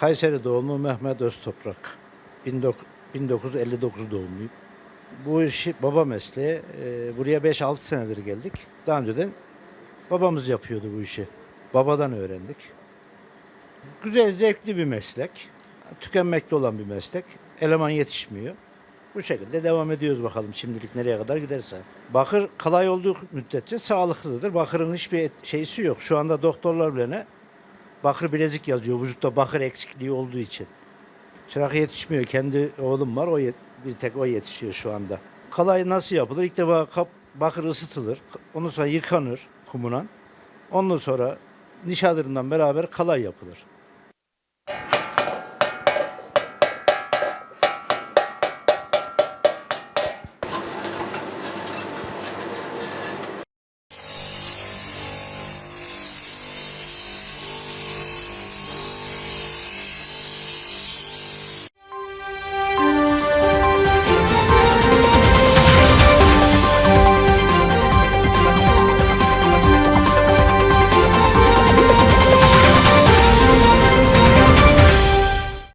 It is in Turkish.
Kayseri doğumlu Mehmet Öztoprak. 19- 1959 doğumluyum. Bu işi baba mesleği. e, buraya 5-6 senedir geldik. Daha önceden babamız yapıyordu bu işi. Babadan öğrendik. Güzel, zevkli bir meslek. Tükenmekte olan bir meslek. Eleman yetişmiyor. Bu şekilde devam ediyoruz bakalım şimdilik nereye kadar giderse. Bakır kolay olduğu müddetçe sağlıklıdır. Bakırın hiçbir şeysi yok. Şu anda doktorlar bile ne? Bakır bilezik yazıyor vücutta bakır eksikliği olduğu için. Çırak yetişmiyor. Kendi oğlum var. O yet- bir tek o yetişiyor şu anda. Kalay nasıl yapılır? İlk defa kap, bakır ısıtılır. Ondan sonra yıkanır kumuna. Ondan sonra nişadırından beraber kalay yapılır.